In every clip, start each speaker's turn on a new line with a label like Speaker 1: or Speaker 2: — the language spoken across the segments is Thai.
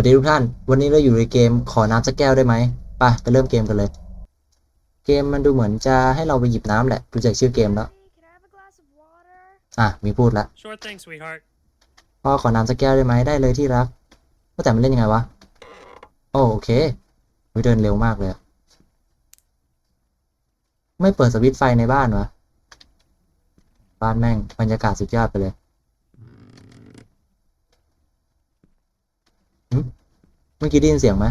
Speaker 1: วัสดีทุกท่าน วันนี้เราอยู่ในเกมขอน้ำสักแก้วได้ไหมไปไปเริ่มเกมกันเลย เกมมันดูเหมือนจะให้เราไปหยิบน้ำแหละดูจากชื่อเกมแล้ว
Speaker 2: Hey, can I have a glass of water?
Speaker 1: อะ มีพูดละ
Speaker 3: Sure thing, sweetheart.
Speaker 1: พ่อขอน้ำสักแก้วได้ไหมได้เลยที่รักว่าแต่มันเล่นยังไงวะ โอ้โอเคเฮ้ยเดินเร็วมากเลยอะไม่เปิดสวิตช์ไฟในบ้านวะ บ้านแม่งบรรยากาศสุดยอดไปเลยหึ เมื่อกี้ได้ยินเสียงไหม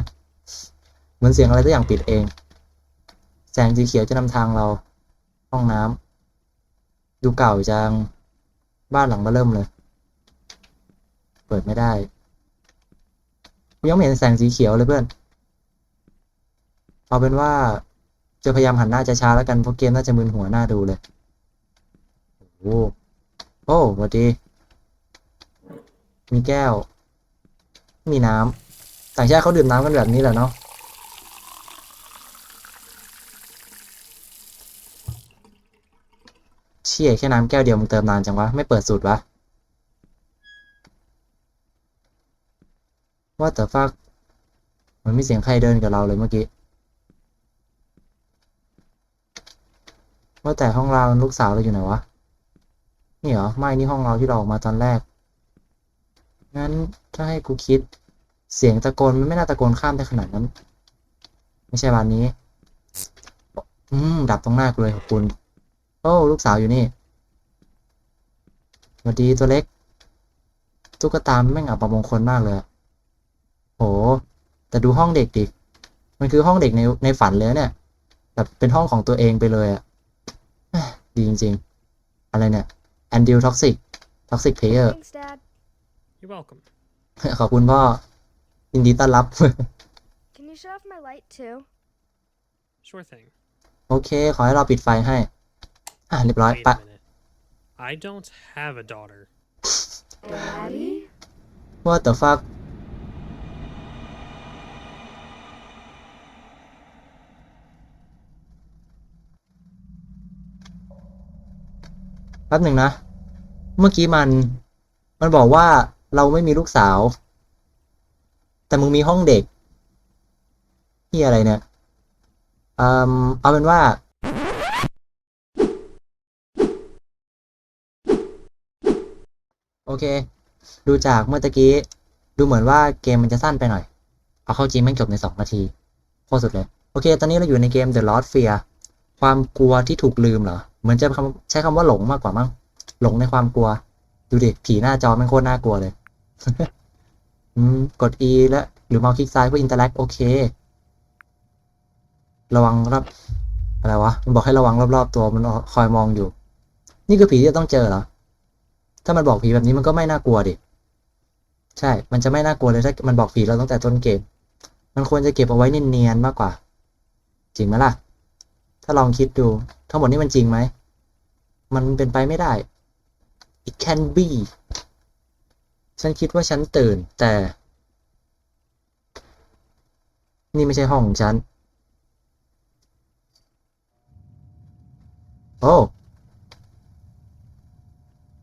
Speaker 1: เหมือนเสียงอะไรสักอย่างปิดเอง แสงสีเขียวจะนำทางเรา ห้องน้ำดูเก่าจัง บ้านหลังมาเริ่มเลย เปิดไม่ได้ยังไม่เห็นแสงสีเขียวเลยเพื่อน เอาเป็นว่าจะพยายามหันหน้าช้าๆแล้วกันเพราะเกมน่าจะมึนหัวหน้าดูเลย โอ้โหโอ้สวัสดี มีแก้ว มีน้ำ ต่างชาติเขาดื่มน้ำกันแบบนี้แหละเนาะเชี่ยแค่น้ำแก้วเดียวมึงเติมนานจังวะ ไม่เปิดสูตรวะว่าแต่ฟักมันไมีเสียงใครเดินกับเราเลยเมื่อกี้ว่าแต่ห้องเราลูกสาวเราอยู่ไหนวะนี่เหรอไม่นี่ห้องเราที่เราออกมาตอนแรกงั้นถ้าให้กูคิด เสียงตะโกนมันไม่น่าตะโกนข้ามได้ขนาดนั้น ไม่ใช่บ้านนี้ อืมดับตรงหน้ากูเลยขอบคุณ โอ้ลูกสาวอยู่นี่สวัสดีตัวเล็ก ตุ๊กตาแม่งอับประมงคลมากเลยอะโห แต่ดูห้องเด็กดิ มันคือห้องเด็กในในฝันเลยนะเนี่ย แบบเป็นห้องของตัวเองไปเลยอะเอ้ยดีจริงๆ อะไรเนี่ย a n d i l Toxic Toxic Player
Speaker 2: Thanks, Dad.
Speaker 3: You're welcome.
Speaker 1: ขอบคุณพ่อ ยินดีต้อนรับ
Speaker 2: Can you shut off my light too?
Speaker 3: Sure thing.
Speaker 1: โอเค ขอให้เราปิดไฟให้ อะเรียบร้อย
Speaker 3: Wait
Speaker 1: ปะ
Speaker 3: a minute. I don't have a daughter.
Speaker 2: Daddy?
Speaker 1: What the fuck แป๊บหนึ่งนะ เมื่อกี้มัน มันบอกว่าเราไม่มีลูกสาว แต่มึงมีห้องเด็กที่อะไรเนี่ยอืมเอาเป็นว่า โอเค ดูจากเมื่อตะกี้ ดูเหมือนว่าเกมมันจะสั้นไปหน่อย เอาเข้าจริงแม่งจบในสองนาที โคตรสุดเลย โอเค ตอนนี้เราอยู่ในเกม The Lost Fear ความกลัวที่ถูกลืมเหรอ เหมือนจะใช้คำว่าหลงมากกว่ามั้ง หลงในความกลัว ดูดิ ผีหน้าจอแม่งโคตรน่ากลัวเลย กด E แล้วหรือเมาส์คลิกซ้ายเพื่อ interact โอเค ระวังรอบอะไรวะ มันบอกให้ระวังรอบๆตัวมันคอยมองอยู่ นี่คือผีที่จะต้องเจอเหรอ ถ้ามันบอกผีแบบนี้มันก็ไม่น่ากลัวดิ ใช่ มันจะไม่น่ากลัวเลยถ้ามันบอกผีเราตั้งแต่ต้นเกม มันควรจะเก็บเอาไว้เนียนๆมากกว่า จริงไหมล่ะ ถ้าลองคิดดู ทั้งหมดนี้มันจริงไหม มันเป็นไปไม่ได้ it can be ฉันคิดว่าฉันตื่นแต่ นี่ไม่ใช่ห้องของฉัน โอ้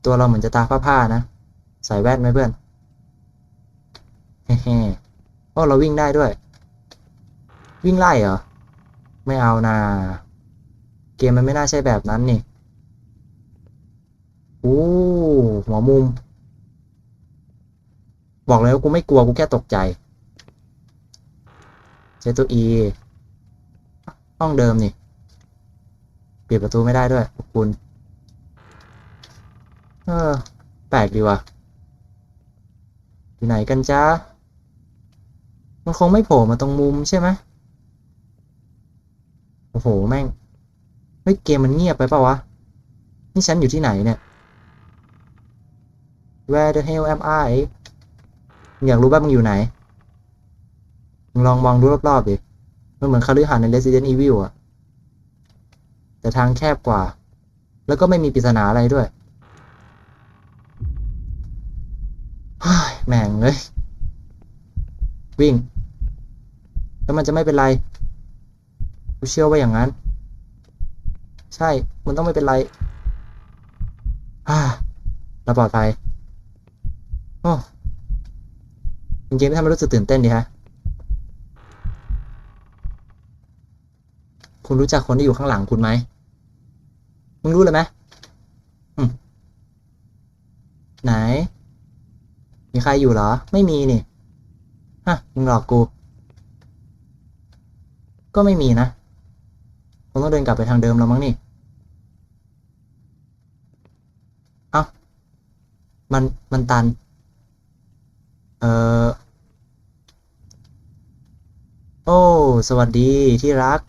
Speaker 1: ตัวเราเหมือนจะตาผ้าๆนะ ใส่แว่นไหมเพื่อน เฮ้ๆโอ้เราวิ่งได้ด้วย วิ่งไล่เหรอ ไม่เอานาเกมมันไม่น่าใช่แบบนั้นนี่ โอ้ หัวมุม บอกเลยว่ากูไม่กลัวกูแค่ตกใจเจตัว E ห้องเดิมนี่ปิดประตูไม่ได้ด้วยขอบคุณเออแปลกดีว่ะอยู่ไหนกันจ้ามันคงไม่โผล่มาตรงมุมใช่ไหมโอ้โห แม่ง เฮ้ย เกมมันเงียบไปเปล่าวะ นี่ฉันอยู่ที่ไหนเนี่ย Where the hell am I อยากรู้บ้างมึงอยู่ไหน มึงลองมองดูรอบๆดิ มันเหมือนคาลือหานใน Resident Evil อะแต่ทางแคบกว่า แล้วก็ไม่มีปริศนาอะไรด้วยเฮ้ยแม่งเลย วิ่ง แล้วมันจะไม่เป็นไรกูเชื่อว่าอย่างนั้น ใช่ มันต้องไม่เป็นไรฮ่าเราปลอดภัยโอ้ จริงๆทำให้รู้สึกตื่นเต้นดีฮะ คุณรู้จักคนที่อยู่ข้างหลังคุณไหม มึงรู้เลยไหมอืมไหน มีใครอยู่เหรอ ไม่มีนี่ ฮะ มึงหลอกกู ก็ไม่มีนะคงต้องเดินกลับไปทางเดิมแล้วมั้งนี่ เอ้า มัน มันตัน เออ โอ้ สวัสดีที่รัก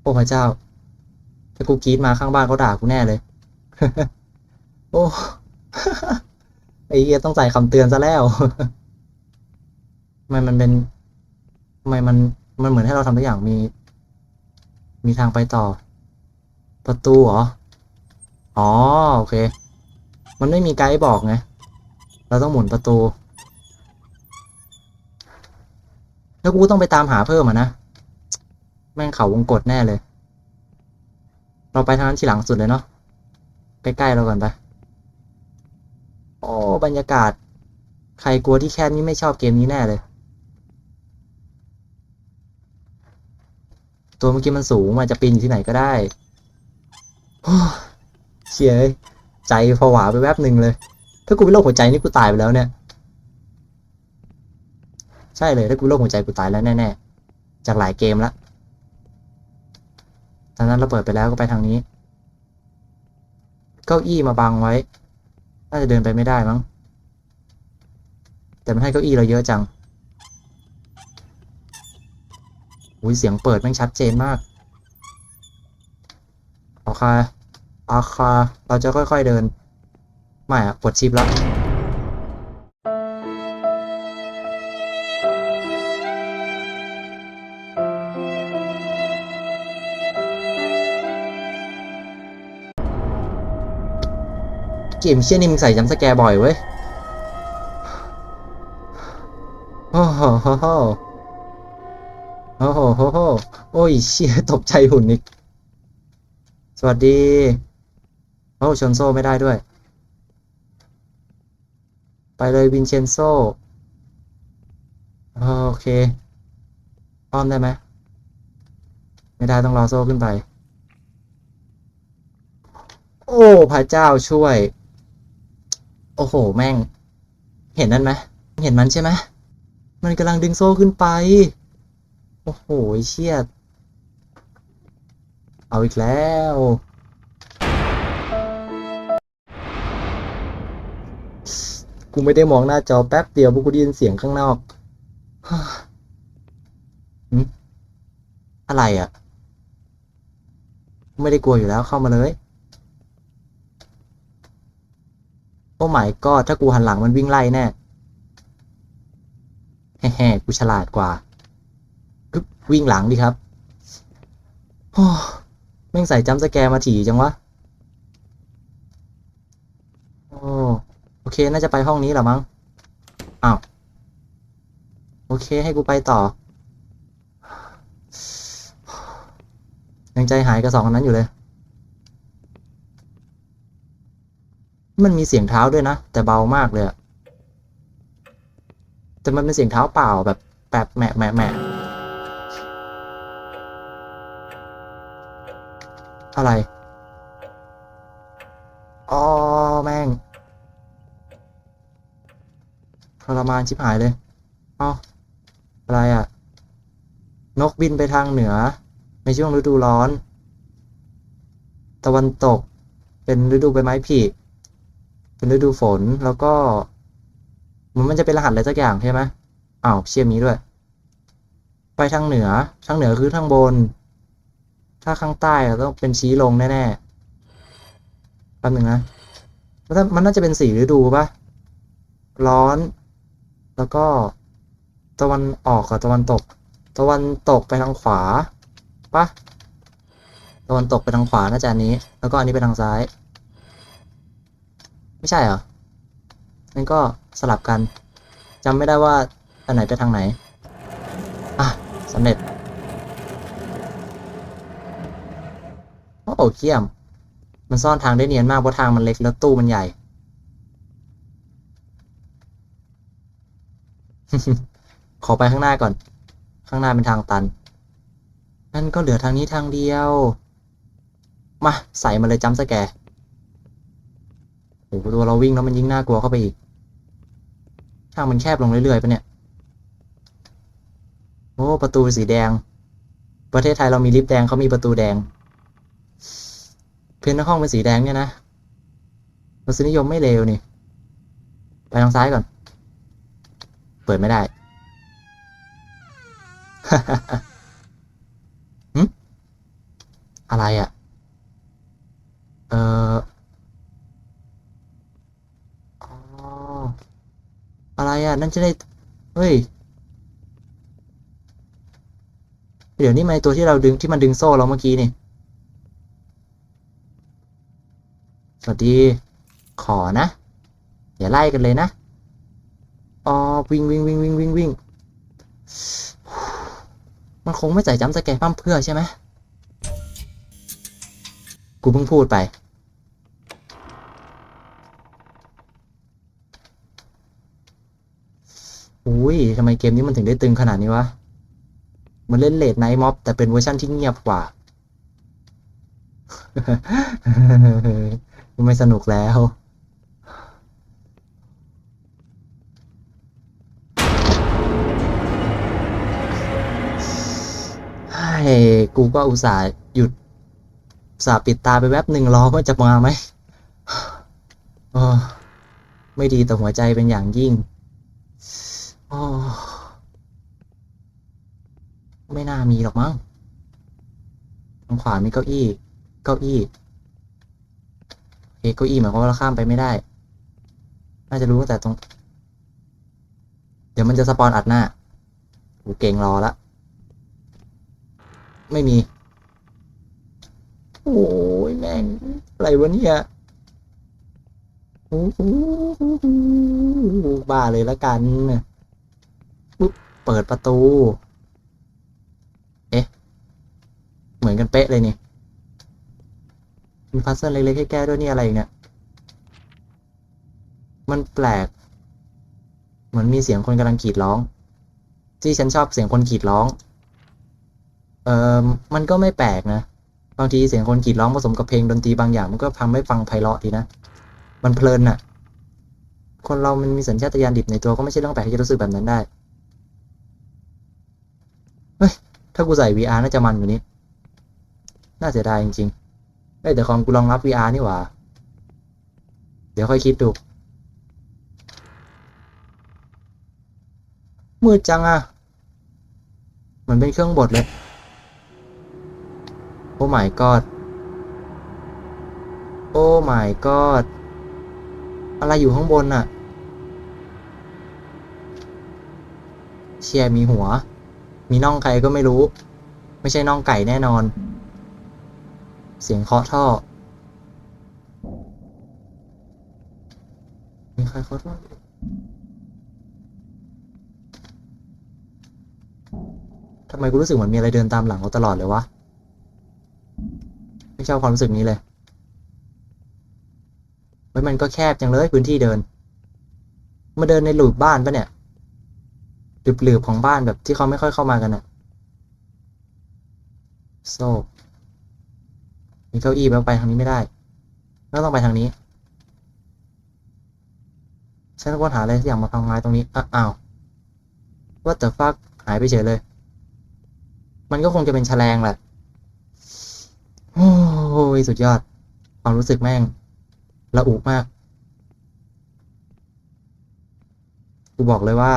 Speaker 1: โอ้พระเจ้า ถ้ากูกรีดมาข้างบ้านเขาด่ากูแน่เลย โอ้ ไอ้เหี้ยต้องใส่คำเตือนซะแล้วทำไมมันเป็นทำไมมัน มันเหมือนให้เราทำทุกอย่างมี มีทางไปต่อ ประตูเหรอ อ๋อโอเค มันไม่มีไกด์บอกไง เราต้องหมุนประตู แล้วกูต้องไปตามหาเพิ่มอะนะ แม่งเขาวงกดแน่เลย เราไปทางนั้นทีหลังสุดเลยเนาะ ใกล้ๆเราก่อนไป โอ้ บรรยากาศ ใครกลัวที่แคบนี่ไม่ชอบเกมนี้แน่เลย ตัวเมื่อกี้มันสูงมันจะปีนอยู่ที่ไหนก็ได้ เชียเอ้ยใจผวาไปแวบหนึ่งเลย ถ้ากูเป็นโรคหัวใจนี่กูตายไปแล้วเนี่ย ใช่เลยถ้ากูเป็นโรคหัวใจกูตายแล้วแน่ๆ จากหลายเกมละตอนนั้นเราเปิดไปแล้วก็ไปทางนี้ เก้าอี้มาบังไว้ น่าจะเดินไปไม่ได้มั้ง แต่มันให้เก้าอี้เราเยอะจังอุ้ยเสียงเปิดแม่งชัดเจนมาก โอเค อเคา เราจะค่อยๆเดิน ไม่อะกดชิปแล้ว เกมเชี่ยนี่มึงใส่จัมป์สแกร์บ่อยเว้ยโอ้โหโหโหโอ้โหโหโหโอ้ยเชี่ยตกใจหุ่นอีกสวัสดี โอ้ชนโซไม่ได้ด้วย ไปเลยวินเชนโซ โอเค อ้อมได้ไหม ไม่ได้ต้องรอโซ่ขึ้นไป โอ้ พระเจ้าช่วย โอ้โห แม่ง เห็นนั่นไหม เห็นมันใช่ไหม มันกำลังดึงโซ่ขึ้นไป โอ้โหเชี่ยเอาอีกแล้ว กูไม่ได้มองหน้าจอแป๊บเดียวพวกกูได้ยินเสียงข้างนอกอะไรอะ่ะ ไม่ได้กลัวอยู่แล้วเข้ามาเลย โอ้ไม่ก็ถ้ากูหันหลังมันวิ่งไล่แน่แฮ่ๆกูฉลาดกว่าวิ่งหลังดิครับแม่งใส่จัมป์สแกมาถี่จังวะ โอ้โอเค น่าจะไปห้องนี้แหละมั้ง อ้าว โอเค ให้กูไปต่อ ยังใจหายกับสองคนนั้นอยู่เลย มันมีเสียงเท้าด้วยนะ แต่เบามากเลยอะแต่มันเป็นเสียงเท้าเปล่าแบบแบบแหมะแหมะแหมะอะไร อ๋อ แม่ง รมานชิบหายเลย เอ้าอะไรอะนกบินไปทางเหนือ ในช่วงฤดูร้อน ตะวันตก เป็นฤดูใบไม้ผลิเป็นฤดูฝนแล้วก็ มันมันจะเป็นรหัสอะไรสักอย่างใช่ไหมอ้าวเชี่ยมีด้วย ไปทางเหนือ ทางเหนือคือทางบน ถ้าข้างใต้ต้องเป็นชี้ลงแน่ๆแป๊บหนึ่งนะมันน่าจะเป็นสี่ฤดูปะร้อน แล้วก็ตะวันออกกับตะวันตก ตะวันตกไปทางขวาปะตะวันตกไปทางขวาน่าจะอันนี้ แล้วก็อันนี้ไปทางซ้าย ไม่ใช่เหรองั้นก็สลับกันจำไม่ได้ว่าอันไหนไปทางไหน อะสำเร็จเขี้ยม มันซ่อนทางได้เนียนมากเพราะทางมันเล็กแล้วตู้มันใหญ่ ขอไปข้างหน้าก่อน ข้างหน้าเป็นทางตัน นั่นก็เหลือทางนี้ทางเดียว มาใส่มาเลยจัมป์สแกร์โอ้โหตัวเราวิ่งแล้วมันยิ่งน่ากลัวเข้าไปอีก ทางมันแคบลงเรื่อยๆปะเนี่ย โอ้ ประตูสีแดง ประเทศไทยเรามีลิฟต์แดงเขามีประตูแดง เพื่อนห้องเป็นสีแดงเนี่ยนะรสนิยมไม่เลวนี่ ไปทางซ้ายก่อน เปิดไม่ได้หึอะไรอะ่ะ เอ่ออ๋ออะไรอะ นั่นจะได้ เฮ้ย เดี๋ยวนี้มันไอ้ตัวที่เราดึงที่มันดึงโซ่เราเมื่อกี้นี่สวัสดี ขอนะ อย่าไล่กันเลยนะ อ๋อวิ่งวิ่งวิ่งวิ่งวิ่งวิ่งมันคงไม่ใส่จำสแกร์พั่มเพื่อใช่ไหมกูเพิ่งพูดไป อุ้ยทำไมเกมนี้มันถึงได้ตึงขนาดนี้วะ มันเล่นเลดไนท์ม็อบ แต่เป็นเวอร์ชันที่เงียบกว่า ไม่สนุกแล้ว กูก็อุตส่าห์หยุดอุตส่าห์ปิดตาไปแวบหนึ่งรอว่าจะมาไหมโอ้ไม่ดีต่อหัวใจเป็นอย่างยิ่งโอ้ไม่น่ามีหรอกมั้งทางขวามีเก้าอี้ เก้าอี้เอ้เก้าอี้หมายความว่าเราข้ามไปไม่ได้ น่าจะรู้ตั้งแต่ตรง เดี๋ยวมันจะสปอนอัดหน้า กูเก่งรอละ ไม่มี โอ้ยแม่งอะไรวะเนี่ยโอ้โหบ้าเลยละกันปุ๊บเปิดประตู เอ๊ะ เหมือนกันเป๊ะเลยนี่มีพัซเซิลเล็กๆให้แก้ด้วยนี่อะไรเนี่ยมันแปลก เหมือนมีเสียงคนกำลังกรีดร้อง ที่ฉันชอบเสียงคนกรีดร้อง เออมันก็ไม่แปลกนะ บางทีเสียงคนกรีดร้องผสมกับเพลงดนตรีบางอย่างมันก็ทำให้ฟังไพเราะดีนะ มันเพลินน่ะ คนเรามันมีสัญชาตญาณดิบในตัวก็ไม่ใช่เรื่องแปลกที่จะรู้สึกแบบนั้นได้ เฮ้ย ถ้ากูใส่ VR น่าจะมันกว่านี้ น่าเสียดายจริงๆเอ้ยแต่คอมกูรองรับ VR นี่หว่า เดี๋ยวค่อยคิดดูมืดจังอะเหมือนเป็นเครื่องบดเลย โอ้ my god โอ้ my god อะไรอยู่ข้างบนน่ะ เชียร์มีหัว มีน่องใครก็ไม่รู้ ไม่ใช่น่องไก่แน่นอน เสียงเคาะท่อ มีใครเคาะท่อทำไมกูรู้สึกเหมือนมีอะไรเดินตามหลังเราตลอดเลยวะ ไม่ชอบความรู้สึกนี้เลยเฮ้ยมันก็แคบจังเลยพื้นที่เดิน มาเดินในหลูบบ้านปะเนี่ยหลืบๆของบ้านแบบที่เขาไม่ค่อยเข้ามากันอะโซ่มีเก้าอี้แล้วไปทางนี้ไม่ได้แล้วต้องไปทางนี้ ฉันต้องหาอะไรสักอย่างมาพังไม้ตรงนี้อะอ้าวว่าแต่ฟักหายไปเฉยเลย มันก็คงจะเป็นแฉลงแหละ โอ้ยสุดยอด ความรู้สึกแม่งละอุมาก กูบอกเลยว่า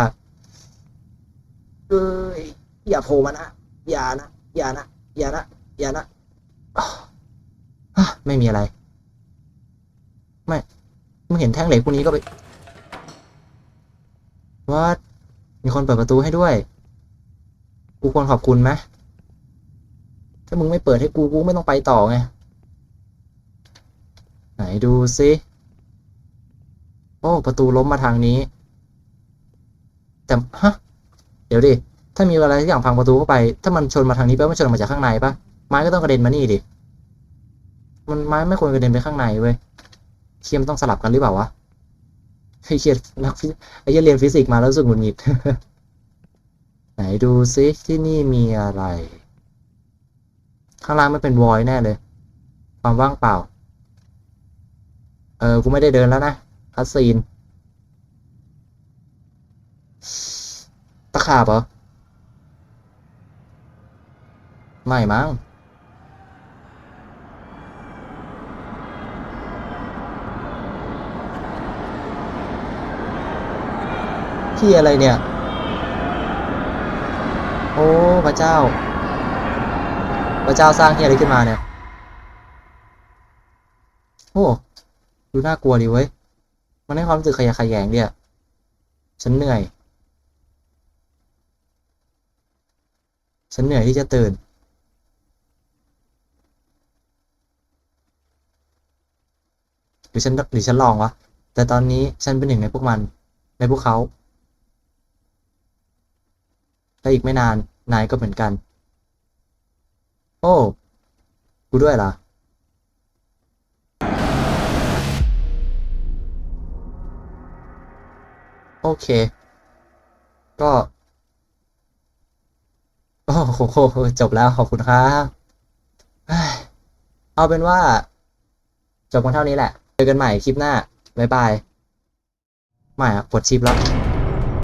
Speaker 1: เอ้ยอย่าโผล่มานะ อย่านะ อย่านะ อย่านะ อย่านะอ้าวอะไม่มีอะไร ไม่มึงเห็นแท่งเหล็กพวกนี้ก็ไปว่ามีคนเปิดประตูให้ด้วย กูควรขอบคุณไหม ถ้ามึงไม่เปิดให้กูกูไม่ต้องไปต่อไง ไหนดูซิโอ้ประตูล้มมาทางนี้ แต่ฮะเดี๋ยวดิถ้ามีอะไรสักอย่างพังประตูเข้าไป ถ้ามันชนมาทางนี้แปลว่ามันชนมาจากข้างในปะไม้ก็ต้องกระเด็นมานี่ดิมันไม้ไม่ควรกระเด็นไปข้างในเว้ยเคียมต้องสลับกันหรือเปล่าวะไอ้เคียนักฟิไอ้เหี้ยเรียนฟิสิกส์มาแล้วรู้สึกหงุดหงิดไหนดูซิที่นี่มีอะไร ข้างล่างไม่เป็นวอยแน่เลย ความว่างเปล่า เออ กูไม่ได้เดินแล้วนะคัสซีน ตะขาบเหรอ ไม่มั้งที่อะไรเนี่ย โอ้ พระเจ้า พระเจ้าสร้างที่อะไรขึ้นมาเนี่ยโอ้ดูน่ากลัวดีเว้ย มันให้ความรู้สึกขยะขยงเดียฉันเหนื่อย ฉันเหนื่อยที่จะตื่น หรือฉันหรือฉันลองวะ แต่ตอนนี้ฉันเป็นหนึ่งในพวกมัน ในพวกเขาและอีกไม่นานนายก็เหมือนกัน โอ้ กูด้วยเหรอโอเค ก็ โอ้โห จบแล้วขอบคุณครับเฮ้ยเอาเป็นว่า จบกันเท่านี้แหละ เจอกันใหม่คลิปหน้า บ๊ายบาย ไม่อะปวดชิปแล้ว